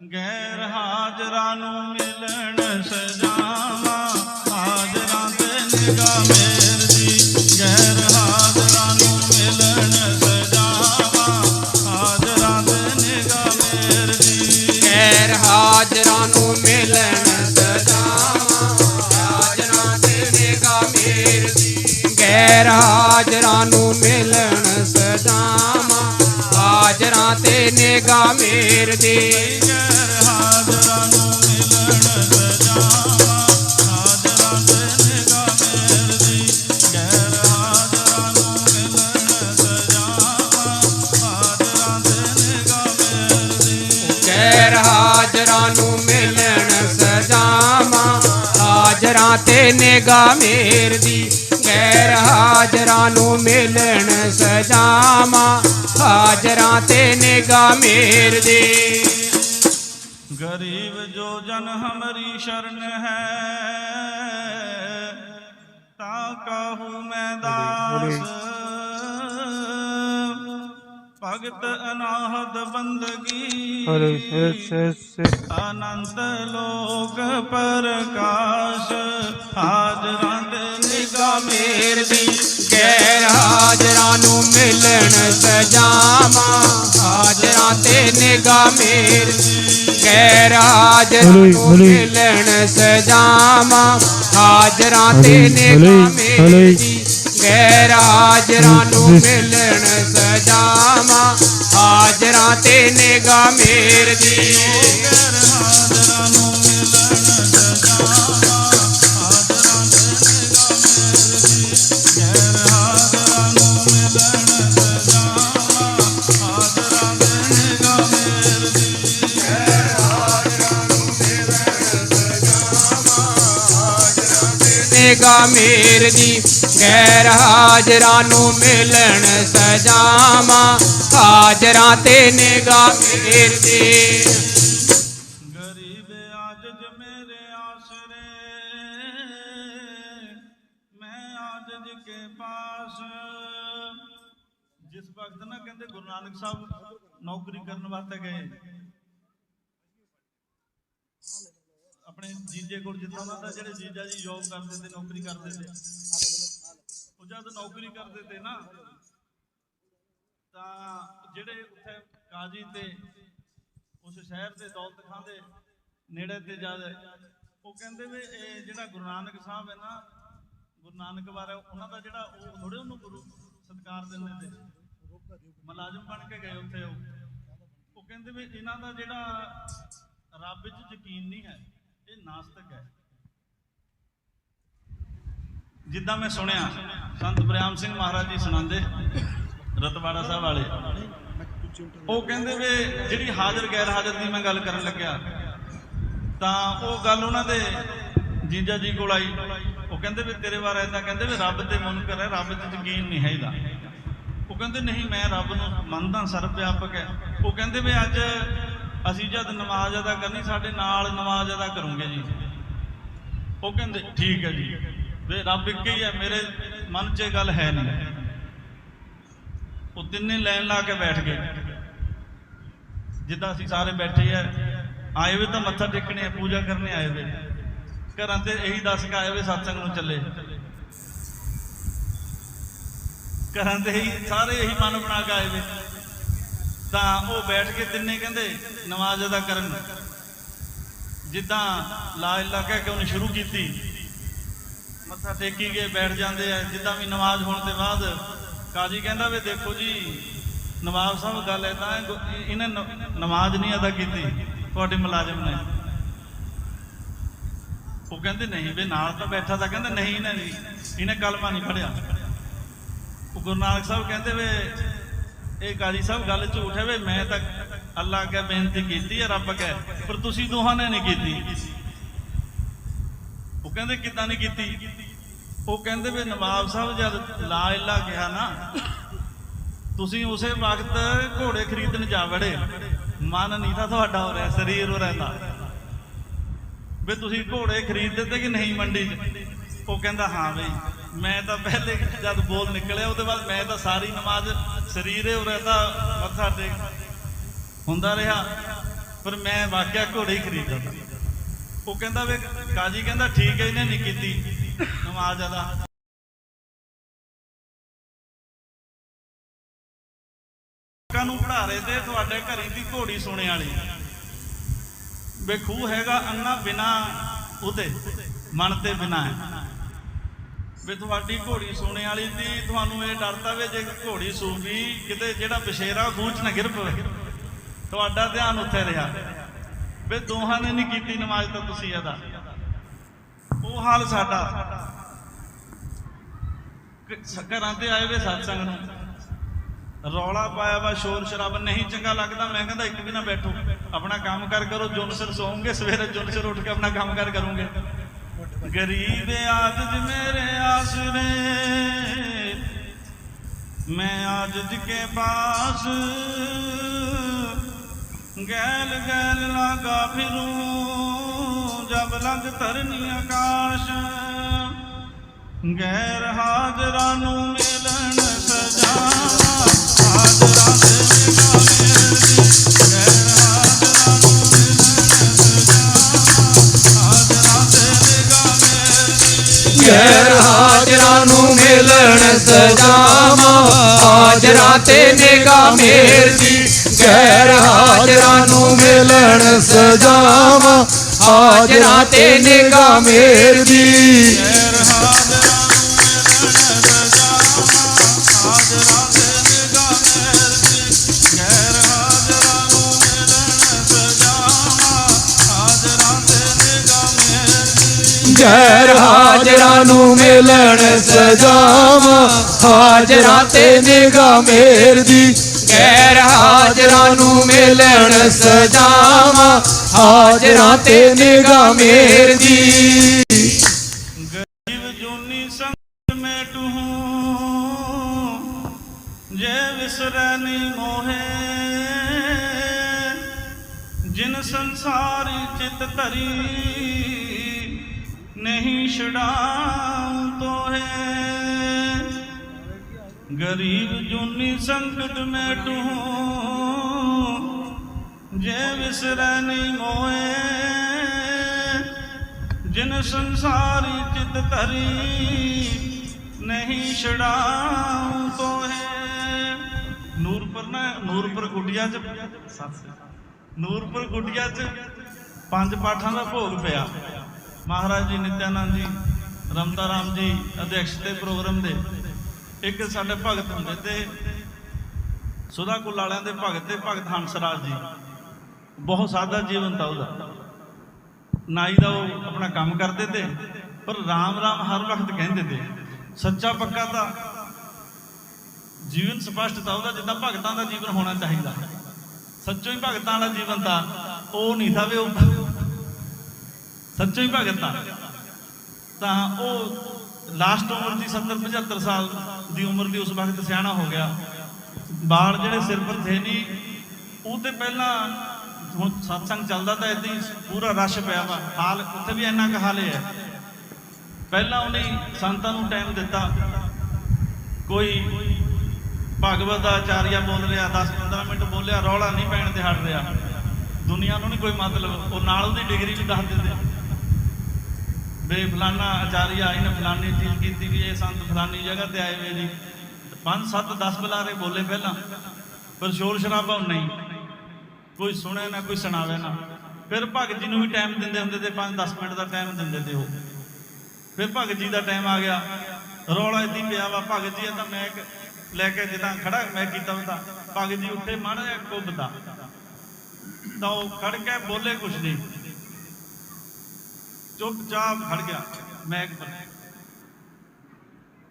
ਗੈਰ ਹਾਜ਼ਰਾਂ ਨੂੰ ਮਿਲਣ ਸਜਾਵਾਂ, ਹਾਜ਼ਰਾਂ ਤੇ ਨਿਗਾਹ ਮੇਰ ਦੀ। ਗੈਰ ਹਾਜ਼ਰਾਂ ਨੂੰ ਮਿਲਣ ਸਜਾਵਾਂ, ਹਾਜ਼ਰਾਂ ਤੇ ਨਿਗਾਹ ਮੇਰ ਦੀ। ਗੈਰ ਹਾਜ਼ਰਾਂ ਨੂੰ ਮਿਲਣ ਸਜਾਵਾਂ, ਹਾਜ਼ਰਾਂ ਤੇ ਨਿਗਾਹ ਮੇਰ ਦੀ। ਗੈਰ ਹਾਜ਼ਰਾਂ ਨੂੰ ਤੇ ਨਿਗਾਹ ਮੇਰ ਦੀ ਹਾਜ਼ਰਾਂ ਨੂੰ ਮਿਲਣ ਸਜਾਵਾਂ ਹਾਜ਼ਰਾਂ ਤੇ। ਨਿਗਾਹ ਮੇਰ ਦੀ ਗੈਰ ਹਾਜ਼ਰਾਂ ਨੂੰ ਮਿਲਣ ਸਜਾਵਾਂ ਹਾਜ਼ਰਾਂ ਤੇ ਨਿਗਾਹ ਮੇਰ ਦੀ ਗੈਰ ਹਾਜ਼ਰਾਂ ਨੂੰ ਮਿਲਣ ਸਜਾਵਾਂ, ਹਾਜ਼ਰਾਂ ਤੇ ਨਿਗਾਹ ਮੇਰ ਦੀ। ਹਾਜ਼ਰਾਂ ਨੂੰ ਮਿਲਣ ਸਜਾਵਾਂ ਹਾਜ਼ਰਾਂ ਤੇ ਨਿਗਾਹ ਮੇਰ ਦੀ। ਗਰੀਬ ਜੋ ਜਨ ਹਮਰੀ ਸ਼ਰਨ ਹੈ ਤਾ ਕਾਹੂ ਮੈਂ ਦਾਸ। ਭਗਤ ਅਨਾਹਦ ਬੰਦਗੀ ਅਨੰਤ ਲੋਕ ਪ੍ਰਕਾਸ਼ ਹਾਜ਼ਰਾਂ ਮੇਰ ਦੀ ਗੈਰ ਹਾਜ਼ਰਾਂ ਨੂੰ ਮਿਲਣ ਸਜਾਵਾਂ। ਹਾਜ਼ਰਾਂ ਤੇ ਨਿਗਾਹ ਮੇਰ ਦੀ ਗੈਰ ਹਾਜ਼ਰਾਂ ਨੂੰ ਮਿਲਣ ਸਜਾਵਾਂ। ਹਾਜ਼ਰਾਂ ਤੇ ਨਿਗਾਹ ਮੇਰ ਦੀ ਗੈਰ ਹਾਜ਼ਰਾਂ ਨੂੰ ਮਿਲਣ ਸਜਾਵਾਂ। ਹਾਜ਼ਰਾਂ ਤੇ ਨਿਗਾਹ ਮੇਰ ਦੀ ਨਿਗਾਹ ਮੇਰ ਦੀ ਗੈਰ ਹਾਜ਼ਰਾਂ ਨੂੰ ਮਿਲਣ ਸਜਾਵਾਂ। ਹਾਜ਼ਰਾਂ ਤੇ ਨਿਗਾਹ ਮੇਰ ਦੀ ਗਰੀਬ ਆਜਜ ਮੇਰੇ ਆਸਰੇ, ਮੈਂ ਆਜਜ ਕੇ ਪਾਸ। ਜਿਸ ਵਕਤ ਨਾ ਕਹਿੰਦੇ ਗੁਰੂ ਨਾਨਕ ਸਾਹਿਬ ਨੌਕਰੀ ਕਰਨ ਵਾਸਤੇ ਗਏ ਆਪਣੇ ਜੀਜੇ ਕੋਲ ਜਿੱਦਾਂ ਉਹਨਾਂ ਦਾ ਜਿਹੜੇ ਜੀਜਾ ਜੀ ਜੋਬ ਕਰਦੇ ਤੇ ਨੌਕਰੀ ਕਰਦੇ ਤੇ। ਉਹ ਜਦ ਨੌਕਰੀ ਕਰਦੇ ਤੇ ਨਾ, ਤਾਂ ਜਿਹੜੇ ਉੱਥੇ ਕਾਜੀ ਤੇ ਉਸ ਸ਼ਹਿਰ ਦੇ ਦੌਲਤ ਖਾਂ ਦੇ ਨੇੜੇ ਤੇ ਜਦ ਉਹ ਕਹਿੰਦੇ ਵੀ ਇਹ ਜਿਹੜਾ ਗੁਰੂ ਨਾਨਕ ਸਾਹਿਬ ਹੈ ਨਾ, ਗੁਰੂ ਨਾਨਕ ਬਾਰੇ ਉਹਨਾਂ ਦਾ ਜਿਹੜਾ ਉਹ ਥੋੜੇ ਉਹਨੂੰ ਗੁਰੂ ਸਤਕਾਰ ਦਿੰਦੇ ਤੇ। ਮੁਲਾਜ਼ਮ ਬਣ ਕੇ ਗਏ ਉੱਥੇ ਉਹ। ਉਹ ਕਹਿੰਦੇ ਵੀ ਇਹਨਾਂ ਦਾ ਜਿਹੜਾ ਰੱਬ ਵਿੱਚ ਯਕੀਨ ਨਹੀਂ ਹੈ। ਇਹ ਨਾਸਤਕ ਹੈ। ਜਿੱਦਾਂ ਮੈਂ ਸੁਣਿਆ, ਸੰਤ ਬ੍ਰਿਆਮ ਸਿੰਘ ਮਹਾਰਾਜ ਜੀ ਸੁਣਾਉਂਦੇ, ਰਤਵਾੜਾ ਸਾਹਿਬ ਵਾਲੇ। ਉਹ ਕਹਿੰਦੇ ਵੀ ਜਿਹੜੀ ਹਾਜ਼ਰ ਗੈਰ ਹਾਜ਼ਰ ਦੀ ਮੈਂ ਗੱਲ ਕਰਨ ਲੱਗਿਆ, ਤਾਂ ਉਹ ਗੱਲ ਉਹਨਾਂ ਦੇ ਜੀਜਾ ਜੀ ਕੋਲ ਆਈ। ਉਹ ਕਹਿੰਦੇ ਵੀ ਤੇਰੇ ਬਾਰੇ ਏਦਾਂ ਕਹਿੰਦੇ ਵੀ ਰੱਬ ਤੇ ਮੁਨਕਰ ਹੈ ਰੱਬ ਤੇ ਯਕੀਨ ਨਹੀਂ ਹੈ ਇਹਦਾ। ਉਹ ਕਹਿੰਦੇ, ਨਹੀਂ, ਮੈਂ ਰੱਬ ਨੂੰ ਮੰਨਦਾ ਸਰਵ ਵਿਆਪਕ ਹੈ। ਉਹ ਕਹਿੰਦੇ ਵੀ ਅੱਜ ਅਸੀਂ ਜਦ ਨਮਾਜ਼ ਅਦਾ ਕਰਨੀ, ਸਾਡੇ ਨਾਲ ਨਮਾਜ਼ ਅਦਾ ਕਰੋਗੇ ਜੀ। ਉਹ ਕਹਿੰਦੇ, ਠੀਕ ਹੈ ਜੀ। ਵੀ ਰੱਬ ਇੱਕ ਹੀ ਹੈ, ਮੇਰੇ ਮਨ 'ਚ ਇਹ ਗੱਲ ਹੈ ਨਹੀਂ। ਉਹ ਤਿੰਨੇ ਲਾਈਨ ਲਾ ਕੇ ਬੈਠ ਗਏ। ਜਿੱਦਾਂ ਅਸੀਂ ਸਾਰੇ ਬੈਠੇ ਆ, ਆਏ ਵੇ ਤਾਂ ਮੱਥਾ ਟੇਕਣੇ ਆ, ਪੂਜਾ ਕਰਨੇ ਆਏ ਵੇ। ਘਰਾਂ ਤੇ ਇਹੀ ਦੱਸ ਕੇ ਆਏ ਵੇ, ਸਤਸੰਗ ਨੂੰ ਚੱਲੇ। ਘਰਾਂ ਤੇ ਹੀ ਸਾਰੇ ਇਹੀ ਮਨ ਬਣਾ ਕੇ ਆਏ ਵੇ। ਤਾਂ ਉਹ ਬੈਠ ਕੇ ਤਿੰਨੇ ਕਹਿੰਦੇ, ਨਮਾਜ਼ ਅਦਾ ਕਰਨ। ਜਿੱਦਾਂ ਲਾ ਇਲਾ ਕਹਿ ਕੇ ਉਹਨੇ ਸ਼ੁਰੂ ਕੀਤੀ। ਮੱਥਾ ਟੇਕੀ ਗਏ ਬੈਠ ਜਾਂਦੇ ਆ, ਜਿੱਦਾਂ ਵੀ ਨਮਾਜ਼ ਹੋਣ ਤੋਂ ਬਾਅਦ ਕਾਜੀ ਕਹਿੰਦਾ ਵੀ ਦੇਖੋ ਜੀ ਨਵਾਬ ਸਾਹਿਬ ਗੱਲ ਏਦਾਂ ਇਹਨੇ ਨਮਾਜ਼ ਨਹੀਂ ਅਦਾ ਕੀਤੀ, ਤੁਹਾਡੇ ਮੁਲਾਜ਼ਮ ਨੇ। ਉਹ ਕਹਿੰਦੇ ਨਹੀਂ ਵੀ ਨਾਲ ਤਾਂ ਬੈਠਾ ਤਾਂ ਕਹਿੰਦਾ ਨਹੀਂ, ਇਹਨਾਂ ਨੇ ਇਹਨੇ ਕਲਮਾ ਨਹੀਂ ਪੜਿਆ ਉਹ ਗੁਰੂ ਨਾਨਕ ਸਾਹਿਬ ਕਹਿੰਦੇ ਵੇ ਇਹ ਕਾਜੀ ਸਾਹਿਬ ਗੱਲ ਝੂਠ ਹੈ ਵੇ, ਮੈਂ ਤਾਂ ਅੱਲਾ ਅੱਗੇ ਬੇਨਤੀ ਕੀਤੀ ਹੈ, ਰੱਬ ਅੱਗੇ, ਪਰ ਤੁਸੀਂ ਦੋਹਾਂ ਨੇ ਨਹੀਂ ਕੀਤੀ। ਉਹ ਕਹਿੰਦੇ ਕਿੱਦਾਂ ਨਹੀਂ ਕੀਤੀ? ਉਹ ਕਹਿੰਦੇ ਵੀ ਨਵਾਬ ਸਾਹਿਬ ਜਦ ਲਾ ਇਲਾ ਕਿਹਾ ਨਾ, ਤੁਸੀਂ ਉਸੇ ਵਕਤ ਘੋੜੇ ਖਰੀਦਣ ਜਾ ਵੜੇ। ਮਨ ਨਹੀਂ ਤਾਂ ਤੁਹਾਡਾ ਹੋ ਰਿਹਾ, ਸਰੀਰ ਹੋ ਰਹਿੰਦਾ ਵੀ ਤੁਸੀਂ ਘੋੜੇ ਖਰੀਦਦੇ ਤੇ ਕਿ ਨਹੀਂ ਮੰਡੀ 'ਚ? ਉਹ ਕਹਿੰਦਾ, ਹਾਂ ਬਈ। ਮੈਂ ਤਾਂ ਪਹਿਲੇ ਜਦ ਬੋਲ ਨਿਕਲਿਆ, ਉਹਦੇ ਬਾਅਦ ਮੈਂ ਤਾਂ ਸਾਰੀ ਨਮਾਜ਼ ਸਰੀਰੇ ਉਰੇ ਤਾਂ ਮੱਥਾ ਟੇਕ ਹੁੰਦਾ ਰਿਹਾ। ਪਰ ਮੈਂ ਵਾਕਿਆ ਘੋੜੇ ਹੀ ਖਰੀਦਦਾ ਉਹ ਕਹਿੰਦਾ ਵੇ, ਕਾਜੀ ਕਹਿੰਦਾ, ਠੀਕ ਹੈ, ਇਹਨੇ ਨਹੀਂ ਕੀਤੀ ਨਮਾਜ਼ ਅਦਾ। ਲੋਕਾਂ ਨੂੰ ਪੜਾ ਰਹੇ ਤੇ ਤੁਹਾਡੇ ਘਰੇ ਦੀ ਘੋੜੀ ਸੋਨੇ ਵਾਲੀ। ਵੇਖੂ ਹੈਗਾ ਅੰਨਾ ਬਿਨਾ ਉਹਦੇ, ਮਨ ਤੇ ਬਿਨਾ ਹੈ। ਵੀ ਤੁਹਾਡੀ ਘੋੜੀ ਸੋਨੇ ਵਾਲੀ ਦੀ ਤੁਹਾਨੂੰ ਇਹ ਡਰਦਾ ਵੇ ਜੇ ਘੋੜੀ ਸੂਗੀ, ਕਿਤੇ ਜਿਹੜਾ ਬਸ਼ੇਰਾ ਖੂਚ ਨਾ ਗਿਰ ਪਵੇ। ਤੁਹਾਡਾ ਧਿਆਨ ਉੱਥੇ ਰਿਹਾ। ਵੀ ਦੋਹਾਂ ਨੇ ਨਹੀਂ ਕੀਤੀ ਨਮਾਜ਼ ਤਾਂ ਤੁਸੀਂ ਇਹਦਾ ਉਹ ਹਾਲ ਸਾਡਾ। ਘਰਾਂ ਤੇ ਆਏ ਵੇ ਸਤਸੰਗ ਨੂੰ। ਰੌਲਾ ਪਾਇਆ ਵਾ, ਸ਼ੋਰ ਸ਼ਰਾਬ, ਨਹੀਂ ਚੰਗਾ ਲੱਗਦਾ। ਮੈਂ ਕਹਿੰਦਾ ਇੱਕ ਵੀ ਨਾ ਬੈਠੋ। ਆਪਣਾ ਕੰਮ ਕਰ ਕਰੋ ਜੁਨਸਰ ਸੌਂਗੇ, ਸਵੇਰੇ ਜੁਨਸਰ ਉੱਠ ਕੇ ਆਪਣਾ ਕੰਮ ਕਰ ਕਰੋਗੇ। ਗਰੀਬ ਆਜਜ ਮੇਰੇ ਆਸਰੇ। ਮੈਂ ਆਜ਼ ਕੇ ਪਾਸ। ਗੈਲ ਗੈਲ ਲਾਗਾ ਫਿਰੂ, ਜਬ ਲੰਗ ਧਰਨੀ ਆਕਾਸ਼ ਗੈਰ ਹਾਜ਼ਰਾਂ ਨੂੰ ਮਿਲਣ ਸਜਾ, ਹਾਜ਼ਰਾਂ ਦੇ ਸ਼ਹਿਰ ਹਾਜਰਾ ਨੂੰ ਮਿਲਣ ਸਜਾਵਾ। ਹਾਜਰਾ ਤੇ ਨਿਗਾ ਮੇਰ ਦੀ ਸ਼ਹਿਰ ਹਾਜਰਾ ਨੂੰ ਮਿਲਣ ਸਜਾਵਾ। ਹਾਜਰਾ ਤੇ ਨਿਗਾ ਮੇਰ ਦੀ ਜ਼ਹਿਰ ਹਾਜਰਾ ਨੂੰ ਮਿਲਣ ਸਜਾਵਾ। ਹਾਜਰਾ ਤੇ ਨਿਗਾ ਮੇਰ ਦੀ। ਗੈਰ ਹਾਜਰਾ ਨੂੰ ਮਿਲਣ ਸਜਾਵਾ। ਹਾਜਰਾ ਤੇ ਨਿਗਾ ਮੇਰ ਦੀ। ਗਰੀਬ ਜੋਨੀ ਸੰਗ ਮੈਂ ਟੂ, ਜੈ ਵਿਸਰੈ ਨਹੀਂ ਮੋਹੇ, ਜਿਨ ਸੰਸਾਰ ਚਿਤ ਧਰੀ ਨਹੀਂ ਛਡਾਉ ਤੋਹੇ। ਗਰੀਬ ਜੁਨੀ ਸੰਕਟ ਮੈਂ ਟੂ ਜੇ ਵਿਸਰੈ ਨਹੀਂ ਮੋਏ। ਜਿਨ ਸੰਸਾਰੀ ਚਿਤ ਧਰੀ ਨਹੀਂ ਛਡਾਉ ਤੋਹੇ। ਨੂਰਪੁਰ ਨਾ, ਨੂਰਪੁਰ ਗੁੱਡੀਆਂ ਚ, ਨੂਰਪੁਰ ਗੁੱਡੀਆਂ ਚ ਪੰਜ ਪਾਠਾਂ ਦਾ ਭੋਗ ਪਿਆ। ਮਹਾਰਾਜ ਜੀ, ਨਿਤਿਆਨੰਦ ਜੀ, ਰਮਤਾ ਰਾਮ ਜੀ ਅਧਿਕਸ਼ ਤੇ ਪ੍ਰੋਗਰਾਮ ਦੇ ਇੱਕ ਸਾਡੇ ਭਗਤ ਹੁੰਦੇ ਤੇ ਸੁਦਾ ਕੁਲ ਵਾਲਿਆਂ ਦੇ ਭਗਤ ਤੇ ਭਗਤ ਹੰਸਰਾਜ ਜੀ। ਬਹੁਤ ਸਾਦਾ ਜੀਵਨ ਤਾਂ ਉਹਦਾ। ਨਾਈ ਦਾ ਉਹ ਆਪਣਾ ਕੰਮ ਕਰਦੇ ਤੇ, ਪਰ ਰਾਮ ਰਾਮ ਹਰ ਵਕਤ ਕਹਿੰਦੇ ਤੇ, ਸੱਚਾ ਪੱਕਾ ਤਾਂ ਜੀਵਨ ਸਪਸ਼ਟ ਤਾਂ ਉਹਦਾ, ਜਿੱਦਾਂ ਭਗਤਾਂ ਦਾ ਜੀਵਨ ਹੋਣਾ ਚਾਹੀਦਾ। ਸੱਚੋ ਹੀ ਭਗਤਾਂ ਵਾਲਾ ਜੀਵਨ ਤਾਂ ਉਹ ਨਹੀਂ ਥਾ ਵੀ ਉਹ ਸੱਚੋ ਹੀ ਭਗਤ ਤਾਂ ਤਾਂ ਉਹ ਲਾਸਟ ਉਮਰ ਦੀ 70 75 ਸਾਲ ਦੀ ਉਮਰ ਦੀ ਉਸ ਵਕਤ ਸਿਆਣਾ ਹੋ ਗਿਆ। ਬਾਲ ਜਿਹੜੇ ਸਿਰ ਪਰ ਥੇ ਨਹੀਂ, ਉਹ ਤੇ ਪਹਿਲਾਂ ਹੁਣ satsang ਚੱਲਦਾ ਤਾਂ ਇਦਾਂ ਹੀ ਪੂਰਾ ਰਸ਼ ਪਿਆ ਵਾ। ਹਾਲ ਉੱਥੇ ਵੀ ਇੰਨਾ ਕੁ ਹਾਲੇ ਹੈ ਪਹਿਲਾਂ ਉਹਨੇ ਸੰਤਾਂ ਨੂੰ ਟਾਈਮ ਦਿੱਤਾ। ਕੋਈ ਭਗਵਤ ਦਾ ਆਚਾਰੀਆ ਬੋਲ ਰਿਹਾ 10 15 ਮਿੰਟ ਬੋਲਿਆ, ਰੌਲਾ ਨਹੀਂ ਪੈਣ ਤੇ ਹਟ ਰਿਹਾ। ਦੁਨੀਆ ਨੂੰ ਨਹੀਂ ਕੋਈ ਮਤਲਬ। ਉਹ ਨਾਲ ਉਹਦੀ ਡਿਗਰੀ ਵੀ ਦੱਸ ਦਿੰਦੇ। ਬੇ ਫਲਾਨਾ ਆਚਾਰੀਆ ਇਹਨੇ ਫਲਾਨੀ ਚੀਜ਼ ਕੀਤੀ ਵੀ ਇਹ ਸੰਤ ਫਲਾਨੀ ਜਗ੍ਹਾ ਤੇ ਆਏ ਵੇ ਜੀ। 5 7 10 ਬੁਲਾਰੇ ਬੋਲੇ ਪਹਿਲਾਂ, ਪਰ ਸ਼ੋਰ ਸ਼ਰਾਬਾ ਨਹੀਂ। ਕੋਈ ਸੁਣੇ ਨਾ, ਕੋਈ ਸੁਣਾਵੇ ਨਾ। ਫਿਰ ਭਗਤ ਜੀ ਨੂੰ ਵੀ ਟਾਈਮ ਦਿੰਦੇ ਹੁੰਦੇ ਤੇ 5-10 ਮਿੰਟ ਦਾ ਟਾਈਮ ਦਿੰਦੇ ਤੇ ਉਹ। ਫਿਰ ਭਗਤ ਜੀ ਦਾ ਟਾਈਮ ਆ ਗਿਆ। ਰੌਲਾ ਇਦਾਂ ਪਿਆ ਵਾ, ਭਗਤ ਜੀ ਇਹ ਤਾਂ ਮੈਂ ਲੈ ਕੇ ਜਿੱਦਾਂ ਖੜਾ, ਮੈਂ ਕੀਤਾ ਹੁੰਦਾ। ਭਗਤ ਜੀ ਉੱਠੇ, ਮਾੜਾ ਜਿਹਾ ਕੁੱਬਦਾ। ਤਾਂ ਉਹ ਖੜ ਕੇ ਬੋਲੇ ਕੁਛ ਨਹੀਂ। ਚੁੱਪਚਾਪ ਖੜ ਗਿਆ। ਮੈਂ ਇੱਕ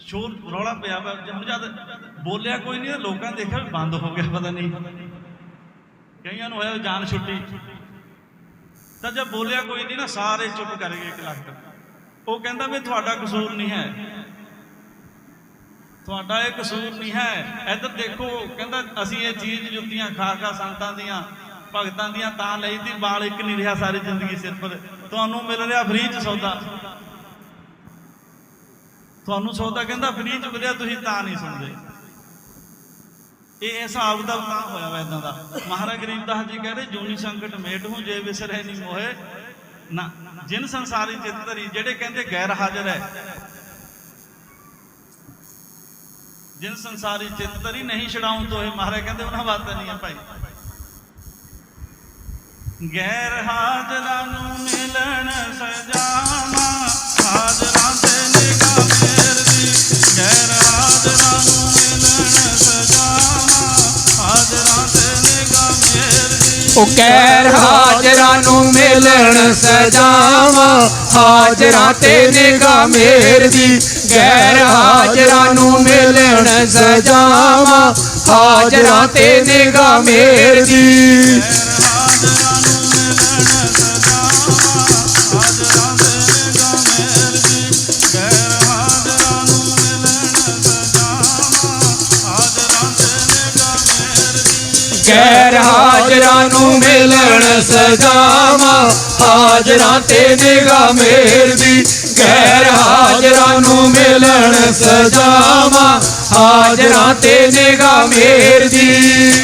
ਸ਼ੋਰ ਰੌਲਾ ਪਿਆ ਵਾ। ਜਦ ਜਦ ਬੋਲਿਆ ਕੋਈ ਨਹੀਂ ਲੋਕਾਂ ਨੇ ਦੇਖਿਆ ਵੀ ਬੰਦ ਹੋ ਗਿਆ, ਪਤਾ ਨਹੀਂ ਕਈਆਂ ਨੂੰ ਹੋਇਆ ਜਾਨ ਛੁੱਟੀ। ਤਾਂ ਜਦ ਬੋਲਿਆ ਕੋਈ ਨਹੀਂ ਨਾ, ਸਾਰੇ ਚੁੱਪ ਕਰ ਗਏ ਇੱਕ ਲੱਖ। ਉਹ ਕਹਿੰਦਾ ਵੀ ਤੁਹਾਡਾ ਕਸੂਰ ਨਹੀਂ ਹੈ। ਤੁਹਾਡਾ ਇਹ ਕਸੂਰ ਨਹੀਂ ਹੈ। ਇੱਧਰ ਦੇਖੋ, ਕਹਿੰਦਾ ਅਸੀਂ ਇਹ ਚੀਜ਼ ਜੁੱਤੀਆਂ ਖਾ ਖਾ ਸੰਤਾਂ ਦੀਆਂ ਭਗਤਾਂ ਦੀਆਂ ਤਾਂ ਲਈ ਤੀ ਬਾਲ ਇੱਕ ਨਹੀਂ ਰਿਹਾ ਸਾਰੀ ਜ਼ਿੰਦਗੀ ਸਿਰ ਪਰ ਤੁਹਾਨੂੰ ਮਿਲ ਰਿਹਾ ਫ੍ਰੀ ਚ ਸੌਦਾ। ਤੁਹਾਨੂੰ ਸੌਦਾ ਕਹਿੰਦਾ ਫ੍ਰੀ ਚ ਮਿਲਿਆ, ਤੁਸੀਂ ਤਾਂ ਨਹੀਂ ਸੁਣਦੇ। ਇਹ ਹਿਸਾਬ ਦਾ ਤਾਂ ਹੋਇਆ ਵਾ ਇਦਾਂ ਦਾ। ਮਹਾਰਾਜ ਗਰੀਬਦਾਸ ਜੀ ਕਹਿੰਦੇ ਜੂਨੀ ਸੰਕਟ ਮੇਟ ਹੂੰ, ਜੇ ਵਿਸਰੇ ਨਹੀਂ ਮੋਹੇ, ਨਾ। ਜਿਨ ਸੰਸਾਰੀ ਚਿੱਤ ਧਰੀ, ਜਿਹੜੇ ਕਹਿੰਦੇ ਗੈਰ ਹਾਜ਼ਰ ਹੈ। ਜਿਨ ਸੰਸਾਰੀ ਚਿੱਤ ਧਰੀ, ਨਹੀਂ ਛਡਾਉਂ ਤੋਏ ਮਹਾਰਾਜ ਕਹਿੰਦੇ, ਉਹਨਾਂ ਵਾਸਤੇ ਨਹੀਂ ਹੈ ਭਾਈ। ਗੈਰ ਹਾਜ਼ਰਾਂ ਨੂੰ ਮਿਲਣ ਸਜਾਵਾਂ। ਹਾਜ਼ਰਾਂ ਤੇ ਨਿਗਾਹ ਮੇਰਦੀ ਗੈਰ ਹਾਜ਼ਰਾਂ ਨੂੰ ਮਿਲਣ ਸਜਾਵਾਂ। ਹਾਜ਼ਰਾਂ ਤੇ ਨਿਗਾਹ ਮੇਰਦੀ ਉਹ ਗੈਰ ਹਾਜ਼ਰਾਂ ਨੂੰ ਮਿਲਣ ਸਜਾਵਾਂ। ਹਾਜ਼ਰਾਂ ਤੇ ਨਿਗਾਹ ਮੇਰਦੀ ਗੈਰ ਹਾਜ਼ਰਾਂ ਨੂੰ ਮਿਲਣ ਸਜਾਵਾਂ। ਹਾਜ਼ਰਾਂ ਤੇ ਨਿਗਾਹ ਮੇਰਦੀ ਹਾਜ਼ਰਾਂ ਗੈਰ ਹਾਜ਼ਰਾਂ ਨੂੰ ਮਿਲਣ ਸਜਾਵਾਂ ਹਾਜ਼ਰਾਂ ਤੇ ਨਿਗਾਹ ਮੇਰਦੀ ਗੈਰ ਹਾਜ਼ਰਾਂ ਨੂੰ ਮਿਲਣ ਸਜਾਵਾਂ ਹਾਜ਼ਰਾਂ ਤੇ ਨਿਗਾਹ ਮੇਰਦੀ ਗੈਰ